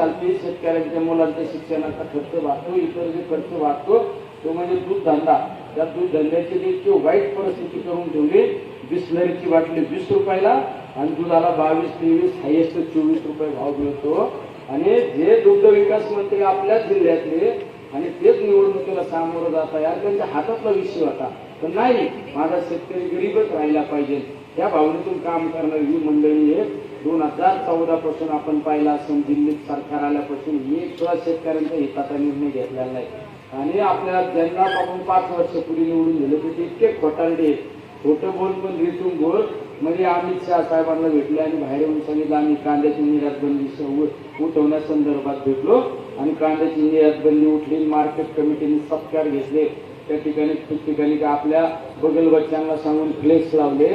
चालते शेतकऱ्यांच्या मुलांच्या शिक्षणाचा खर्च वाचतो इतर जे खर्च वाचतो. तो म्हणजे दूध धंदा. त्या दूध धंद्याची देखील वाईट परिस्थिती करून ठेवली बिस्लरीची बाटली वीस रुपयाला आणि दुधाला बावीस तेवीस हायेस्ट चोवीस रुपये भाव मिळतो. आणि जे दुग्ध विकास मंत्री आपल्याच जिल्ह्यातले आणि तेच निवडणुकीला सामोरं जात आहे त्यांच्या हातातला विषय होता. तर नाही माझा शेतकरी गरीबच राहिला पाहिजे. या भावनेतून काम करणारी ही मंडळी आहे दोन हजार चौदा पासून आपण पाहिला असून दिल्लीत सरकार आल्यापासून एक सुद्धा शेतकऱ्यांच्या हिताचा निर्णय घेतलेला नाही. आणि आपल्याला ज्यांना आपण पाच वर्षापूर्वी निवडून दिले तर ते इतके खोटारडे आहेत. खोटं बोल पण रिटून बोल. म्हणजे अमित शहा साहेबांना भेटले आणि बाहेर येऊन सांगितलं आम्ही कांद्याची निर्यात बंदी उठवण्यासंदर्भात भेटलो आणि कांद्याची निर्यात बंदी उठली मार्केट कमिटीने सत्कार घेतले. त्या ठिकाणी ठिकठिकाणी का आपल्या बगल बच्चांना सांगून फ्लेक्स लावले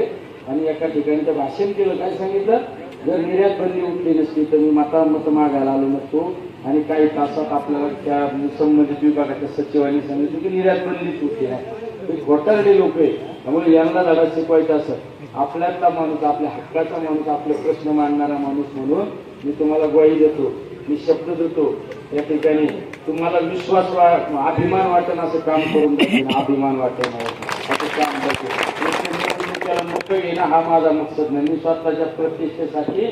आणि एका ठिकाणी तर भाषण केलं. काय सांगितलं? जर निर्यात बंदी उठली नसती तर मी मता मत मागायला आलो नसतो. आणि काही तासात आपल्याला त्या संबंधित विभागाच्या सचिवांनी सांगितलं की निर्यात बंदी उठली नाही हे घोटाळले लोक आहे त्यामुळे यांना धडा शिकवायचा असं आपल्यातला माणूस आपल्या हक्काचा माणूस आपले प्रश्न मांडणारा माणूस म्हणून मी तुम्हाला ग्वाही देतो. मी शब्द देतो. या ठिकाणी तुम्हाला विश्वास वा अभिमान वाटेल असं काम करून अभिमान वाटेल. असं काम करतो मोकळ येणं घेणं हा माझा मकसद नाही. मी स्वतःच्या प्रतिष्ठेसाठी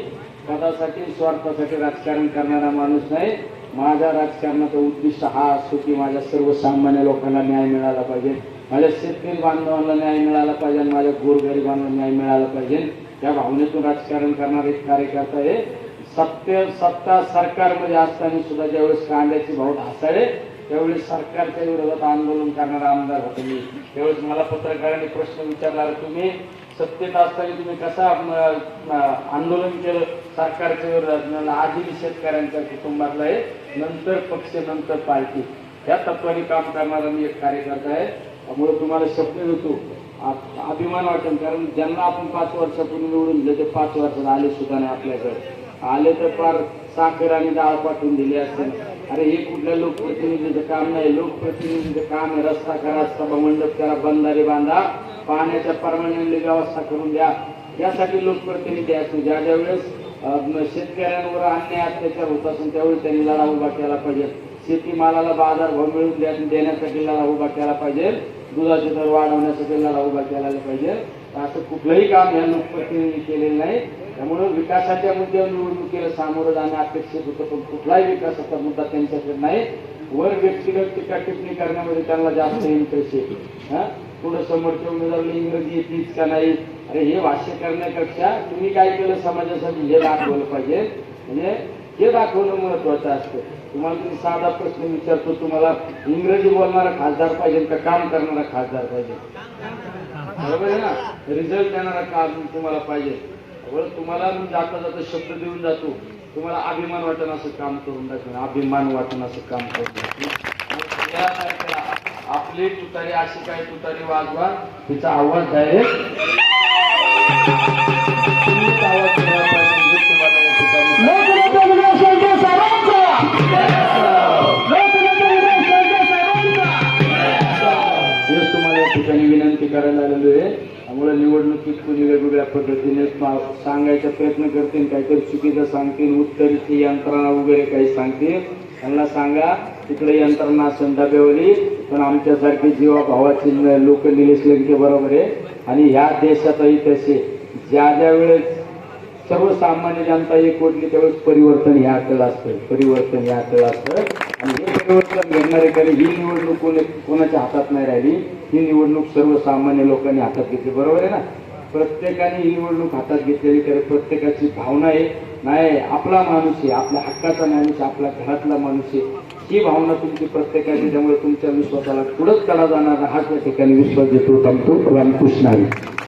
पदासाठी स्वार्थासाठी राजकारण करणारा माणूस नाही. माझा राजकारणाचा उद्दिष्ट हा असतो की माझ्या सर्वसामान्य लोकांना न्याय मिळाला पाहिजे. माझ्या शेतकरी बांधवांना न्याय मिळाला पाहिजे. माझ्या गोरगरिबांना न्याय मिळाला पाहिजे. त्या भावनेतून राजकारण करणारे एक कार्यकर्ता आहे. सत्य सत्ता सरकारमध्ये असताना सुद्धा ज्यावेळेस कांद्याचे भाव ढासाळे त्यावेळेस सरकारच्या विरोधात आंदोलन करणारा आमदार होतो मी. त्यावेळेस मला पत्रकारांनी प्रश्न विचारला तुम्ही सत्तेत असताना तुम्ही कसा आंदोलन केलं सरकारच्या विरोधात? आधी मी शेतकऱ्यांच्या कुटुंबातला आहे. नंतर पक्ष नंतर पार्टी. या तत्वाने काम करणारा मी एक कार्यकर्ता आहे. त्यामुळे तुम्हाला शब्द देतो. अभिमान वाटेल कारण ज्यांना आपण पाच वर्षापूर्वी निवडून दिले ते पाच वर्षात आले सुद्धा नाही आपल्याकडे. आले तर फार साखर आणि डाळ पाठवून दिली असेल. अरे हे कुठल्या लोकप्रतिनिधीचं काम नाही? लोकप्रतिनिधीचं काम आहे रस्ता करा सभा मंडप करा बंधारे बांधा पाण्याच्या परमनंटली व्यवस्था करून द्या. यासाठी लोकप्रतिनिधी असतो ज्या ज्या वेळेस शेतकऱ्यांवर अन्याय अत्याचार होत असेल त्यावेळी त्यांनी लढा उभा केला पाहिजे. शेतीमालाला बाजार भाव मिळवून द्या- देण्यासाठी लढा उभा केला पाहिजे. दुधाचे दर वाढवण्यासाठी लढा उभा केला पाहिजे. असं कुठलंही काम या लोकप्रतिनिधी केलेलं नाही. त्यामुळे विकासाच्या मुद्द्यावर निवडणुकीला सामोरं जाणं अपेक्षित होतं पण कुठलाही विकासाचा मुद्दा त्यांच्याकडे नाही. वर व्यक्तिगत टीका टिप्पणी करण्यामध्ये त्यांना जास्त इंटरेस्ट येतो हा? पुढं समोरच्या उमेदवाराला इंग्रजी येतीच का नाही? अरे हे भाष्य करण्यापेक्षा तुम्ही काय केलं समाजासाठी हे दाखवलं पाहिजे. म्हणजे हे दाखवणं महत्वाचं असतं. तुम्हाला तुम्ही साधा प्रश्न विचारतो तुम्हाला इंग्रजी बोलणारा खासदार पाहिजे का काम करणारा खासदार पाहिजे? बरोबर आहे ना? रिझल्ट देणारा काम तुम्हाला पाहिजे. बरं तुम्हाला मी जाता जाता शब्द देऊन जातो. तुम्हाला अभिमान वाटण असं काम करून दाखवेन अभिमान वाटण असं काम करून दाखवेन. आपली तुतारी अशी काय तुतारी वाजवा. तिचा आवाज डायरेक्ट ठिकाणी विनंती करायला आलेलो आहे. त्यामुळे निवडणुकीत कुणी वेगवेगळ्या पद्धतीने सांगायचा प्रयत्न करतील काहीतरी चुकीचं सांगतील उत्तरेची यंत्रणा वगैरे काही सांगतील त्यांना सांगा तिकडे यंत्रणा असेल डब्यावरी पण आमच्यासारखे जीवा भावाचे लोक निलेश लंके बरोबर आहे. आणि ह्या देशातही तसे. ज्या ज्या वेळेस सर्वसामान्य जनता एकवटली त्यावेळेस परिवर्तन हे आपल्याला असतं परिवर्तन हे आपल्याला असतं. आणि हे परिवर्तन घडणारे कारण ही निवडणूक कोणी कोणाच्या हातात नाही राहिली. ही निवडणूक सर्वसामान्य लोकांनी हातात घेतली. बरोबर आहे ना? प्रत्येकाने ही निवडणूक हातात घेतलेली तर प्रत्येकाची भावना आहे. नाही आपला माणूस आहे आपल्या हक्काचा माणूस आहे आपल्या घरातला माणूस आहे. ही भावना तुमची प्रत्येकाची त्यामुळे तुमच्या विश्वासाला पुढंच करा जाणार हाच या ठिकाणी विश्वास देतो. थांबतो रामकृष्ण